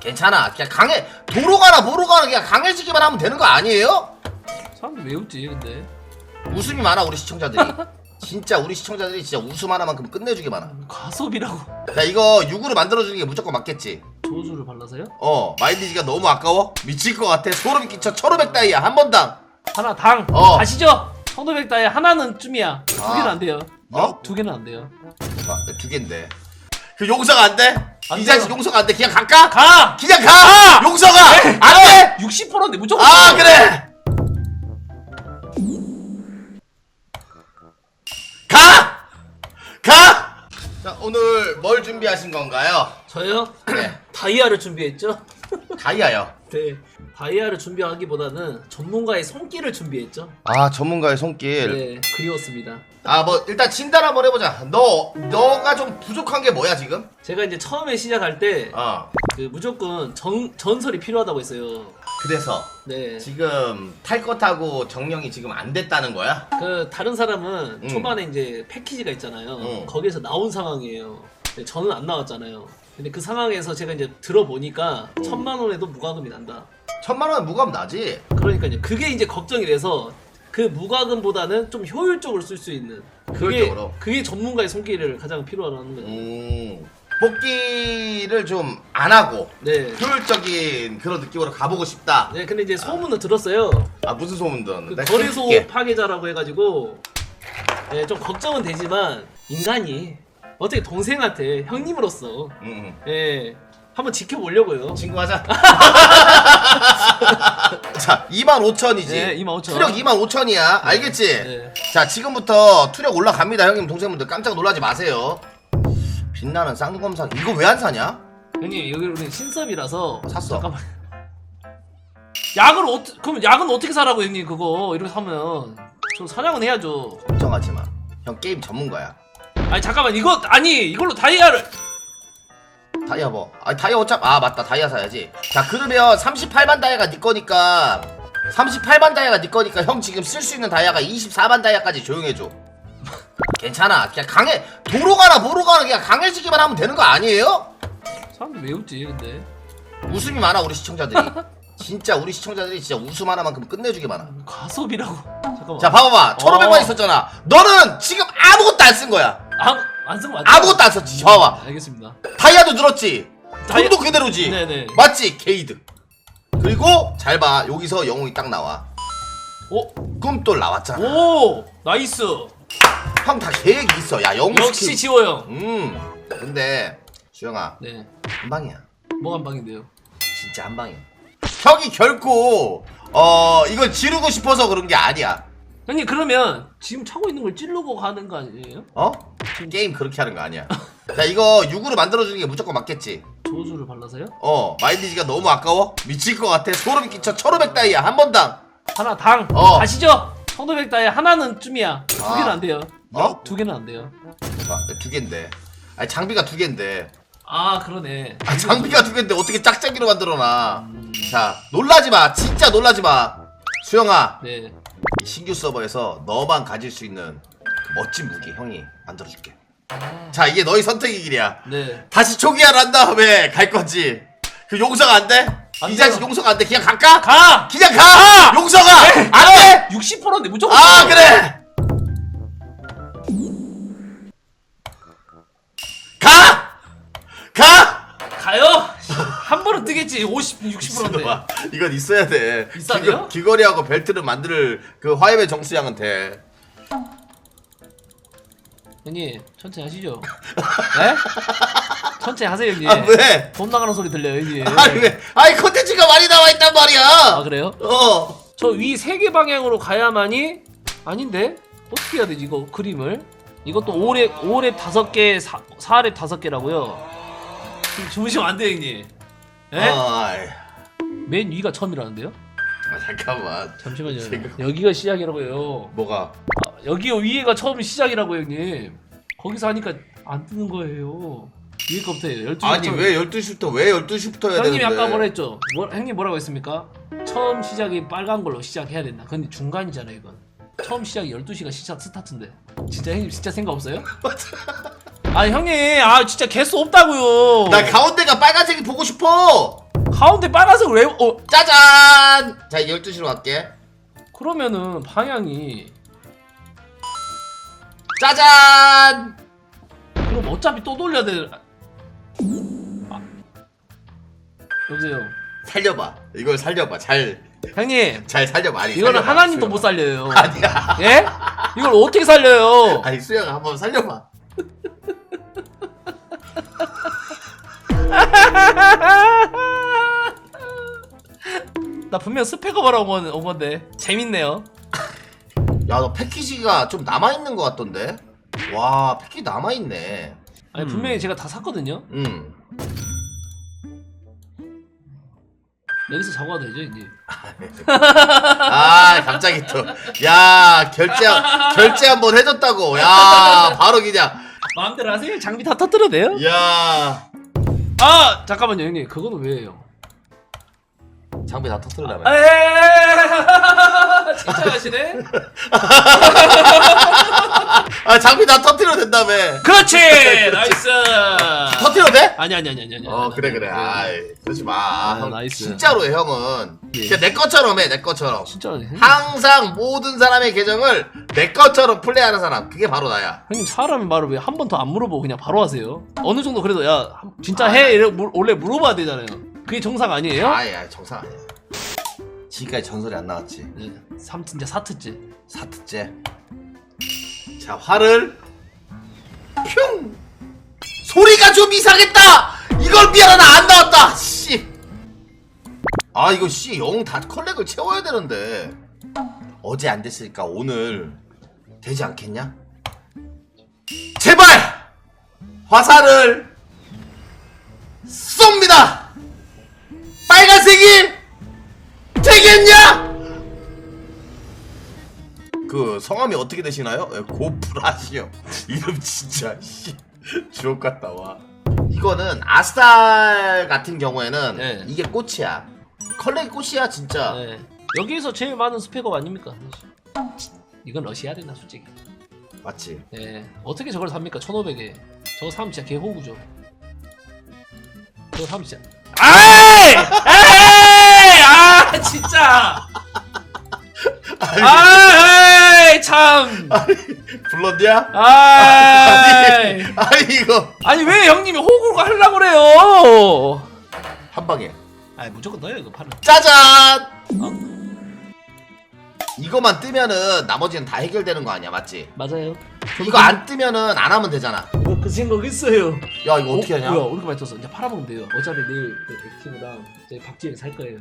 괜찮아. 그냥 강해. 도로 가나 뭐로 가나 그냥 강해지기만 하면 되는 거 아니에요? 사람들 왜 웃지 근데? 웃음이 많아 우리 시청자들이. 진짜 우리 시청자들이 진짜 웃음 하나만큼 끝내주기 많아. 과소비라고 자 이거 6으로 만들어주는 게 무조건 맞겠지. 저주를 발라서요? 어 마일리지가 너무 아까워? 미칠 것 같아. 소름 끼쳐 1500 다이아 한 번당. 하나 당 어. 가시죠 1500 다이 하나는 쯤이야 두 아. 개는 안 돼요 어? 두 개는 안 돼요 아, 두 개인데. 그 용서가 안 돼? 안이 돼요. 자식 용서가 안 돼. 그냥 갈까? 가! 그냥 가! 용서가 안 돼! 60%인데 무조건 아 가. 그래! 가! 가! 자 오늘 뭘 준비하신 건가요? 저요? 네. 다이아를 준비했죠? 다이아요. 네 다이아를 준비하기보다는 전문가의 손길을 준비했죠 아 전문가의 손길. 네 그리웠습니다 아 뭐 일단 진단 한번 해보자. 너 너가 좀 부족한 게 뭐야 지금? 제가 이제 처음에 시작할 때그 어. 무조건 정, 전설이 필요하다고 했어요 그래서 네 지금 탈것 타고 정령이 지금 안 됐다는 거야? 그 다른 사람은 음. 초반에 이제 패키지가 있잖아요. 음. 거기에서 나온 상황이에요. 근데 저는 안 나왔잖아요. 근데 그 상황에서 제가 이제 들어보니까 음. 천만 원에도 무과금이 난다. 천만 원 무감 나지. 그러니까요. 그게 이제 걱정이 돼서 그 무과금보다는 좀 효율적으로 쓸 수 있는 그게 효율적으로? 그게 전문가의 손길을 가장 필요로 하는 거죠. 음. 뽑기를 좀 안 하고 네. 효율적인 그런 느낌으로 가보고 싶다. 네, 근데 이제 소문은 들었어요. 아 무슨 소문 그 들었는데? 거래소 게 파괴자라고 해가지고 네, 좀 걱정은 되지만 인간이 어떻게 동생한테 형님으로서 응, 예 한번 지켜보려고요. 응. 친구하자. 자, 25,000이지. 네, 25,000. 투력 25,000이야. 알겠지? 네. 자, 지금부터 투력 올라갑니다. 형님, 동생분들 깜짝 놀라지 마세요. 빛나는 쌍검사. 이거 왜 안 사냐? 형님 여기 우리 신섭이라서 샀어. 잠깐만. 약을 어떻게 그럼 약은 어떻게 사라고 형님 그거 이렇게 사면 저 사냥은 해야죠. 걱정하지 마. 형 게임 전문가야. 아니 잠깐만 이거 아니 이걸로 다이아를 다이아 뭐? 아 다이아 어차피 아 맞다 다이아 사야지. 자 그러면 38만 다이아가 네 거니까 38만 다이아가 네 거니까 형 지금 쓸 수 있는 다이아가 24만 다이아까지 조용해줘. 괜찮아. 그냥 강해. 도로 가나 뭐로 가나 그냥 강해지기만 하면 되는 거 아니에요? 사람들 왜 웃지 근데 웃음이 많아 우리 시청자들이. 진짜 우리 시청자들이 진짜 웃음 하나만큼 끝내주기 많아. 과소비라고 잠깐만 자 봐봐봐. 1,500만 어. 있었잖아. 너는 지금 아무것도 안 쓴 거야. 안 쓴거 맞죠? 아무것도 안 썼지. 봐봐. 알겠습니다. 다이아도 늘었지. 다이아- 돈도 그대로지. 네네. 맞지? 게이드. 그리고 잘 봐. 여기서 영웅이 딱 나와. 오 그럼 또 나왔잖아. 오 나이스 형 다 계획이 있어. 야 영웅 역시 스킬. 지호 형. 음. 근데 주영아 네. 한 방이야. 뭐한 방인데요? 진짜 한 방이야. 형이 결코 어 이걸 지르고 싶어서 그런 게 아니야. 형님 그러면 지금 차고 있는 걸 찌르고 가는 거 아니에요? 어? 게임 그렇게 하는 거 아니야. 자 이거 6으로 만들어주는 게 무조건 맞겠지. 저주를 발라서요? 어 마일리지가 너무 아까워? 미칠 것 같아. 소름 끼쳐 1500 다이아 한 번당. 하나 당 어. 가시죠 1500 다이 하나는 쯤이야 두 아. 개는 안 돼요 어? 두 개는 안 돼요 아, 두 개인데. 아니 장비가 두 개인데. 아 그러네 아, 장비가 두 개인데 어떻게 짝짝이로 만들어놔? 자, 놀라지 마. 진짜 놀라지 마. 수영아, 네 이 신규 서버에서 너만 가질 수 있는 그 멋진 무기 형이 만들어줄게. 자, 이게 너희 선택의 길이야. 네. 다시 초기화를 한 다음에 갈 거지. 그 용서가 안 돼? 안 이 자식 돼요. 용서가 안 돼. 그냥 갈까? 가! 그냥 가! 용서가 안 돼! 60%인데 무조건 아, 가. 그래! 뜨겠지 50, 60%인데 봐. 이건 있어야 돼. 있어야 돼요? 귀, 거 리하고 벨트를 만들 그 화염의 정수양은 돼. 형님 천천히 하시죠 네? 천천히 하세요 형님 아 왜? 돈 나가는 소리 들려요 형님 아니 왜? 아니 컨텐츠가 많이 나와 있단 말이야. 아 그래요? 어. 저 위 세 개 방향으로 가야만이 아닌데 어떻게 해야 되지 이거 그림을 이것도 5랩 5랩 5개 4, 4랩 5개라고요 주무시면 안 돼요 형님 예? 아이. 맨 위가 처음이라는데요? 아, 잠깐만. 잠시만요 지금. 여기가 시작이라고요 뭐가? 아, 여기 위에가 처음 시작이라고요 형님 거기서 하니까 안 뜨는 거예요 위에 거부터 해요 12시 아니 왜 12시부터 왜 12시부터 해야 형님이 되는데? 아까 뭐라 했죠? 뭐, 형님 뭐라고 했습니까? 처음 시작이 빨간 걸로 시작해야 된다. 근데 중간이잖아요, 이건. 처음 시작이 12시가 시작 스타트인데. 진짜 형님 진짜 생각 없어요? 아 형님, 아 진짜 개수 없다고요. 나 가운데가 빨간색이 보고 싶어. 가운데 빨간색 왜 어? 짜잔! 자 12시로 갈게 그러면은 방향이 짜잔! 그럼 어차피 또 돌려야 돼. 아. 여보세요. 살려봐 이걸 살려봐 잘잘 형님, 살려봐 아니 이거는 살려봐, 하나님도 수영아. 못 살려요. 아니야 예? 이걸 어떻게 살려요? 아니 수영아 한번 살려봐 나 분명 스펙업 하러 온 건- 온 건데 재밌네요. 야 너 패키지가 좀 남아있는 것 같던데 와 패키지 남아있네 아니 음. 분명히 제가 다 샀거든요. 음 여기서 가도 되죠 이제. 아 갑자기 또 야 결제 결제 한번 해줬다고 야 바로 그냥 마음대로 하세요. 장비 다 터뜨려도 돼요? 야 아 잠깐만요 형님. 그거는 왜예요? 장비 다 터뜨리려면 에이, 진짜 가시네? 아 장비 다 터뜨려도 된다며 그렇지 나이스. 터뜨려도 돼? 아니 아니 아니 아니 아니. 어 그래 그래 아이 그러지 마 아, 형, 나이스. 진짜로 해 형은 예. 그냥 내 것처럼 해내 것처럼 진짜 항상 모든 사람의 계정을 내 것처럼 플레이하는 사람 그게 바로 나야. 형님 사람의 말을 왜 한 번 더 안 물어보고 그냥 바로 하세요? 어느 정도 그래도 야 진짜 해! 이래 물- 원래 물어봐야 되잖아요. 그게 정상 아니에요? 아예 아예 정상 아니야 지금까지 전설이 안 나왔지. 네, 3트째 4트째. 사트째. 자 활을 뿅 소리가 좀 이상했다! 이걸 미안하다 안 나왔다! 씨아 이거 씨영다 컬렉을 채워야 되는데 어제 안 됐으니까 오늘 되지 않겠냐? 제발! 화살을 쏩니다! 빨간색이 되겠냐? 그 성함이 어떻게 되시나요? 예, 고프라시오. 이름 진짜 씨. 주옥 같다 와. 이거는 아스탈 같은 경우에는 네. 이게 꽃이야. 컬렉이 꽃이야 진짜. 네. 여기에서 제일 많은 스펙업 아닙니까? 이건 러시아래나 솔직히. 맞지? 네. 어떻게 저걸 삽니까? 1,500에. 저거 사면 진짜 개호구죠. 저거 사면 진짜. 아이! 에이! 아, 진짜! 아이, 참! 불렀냐? 아이! 아니 이거 아니, 왜 형님이 호구가 하려고 그래요? 한 방에 아, 무조건 넣어요, 이거 팔은. 짜잔 어? 이거만 뜨면은 나머지는 다 해결되는 거 아니야 맞지? 맞아요. 이거 안 뜨면은 안 하면 되잖아 그 생각 있어요. 야 이거 어떻게 하냐? 뭐야, 이렇게 많이 떴어. 이제 팔아보면 돼요. 어차피 내일 그 액티브랑 저희 박지영 살 거예요.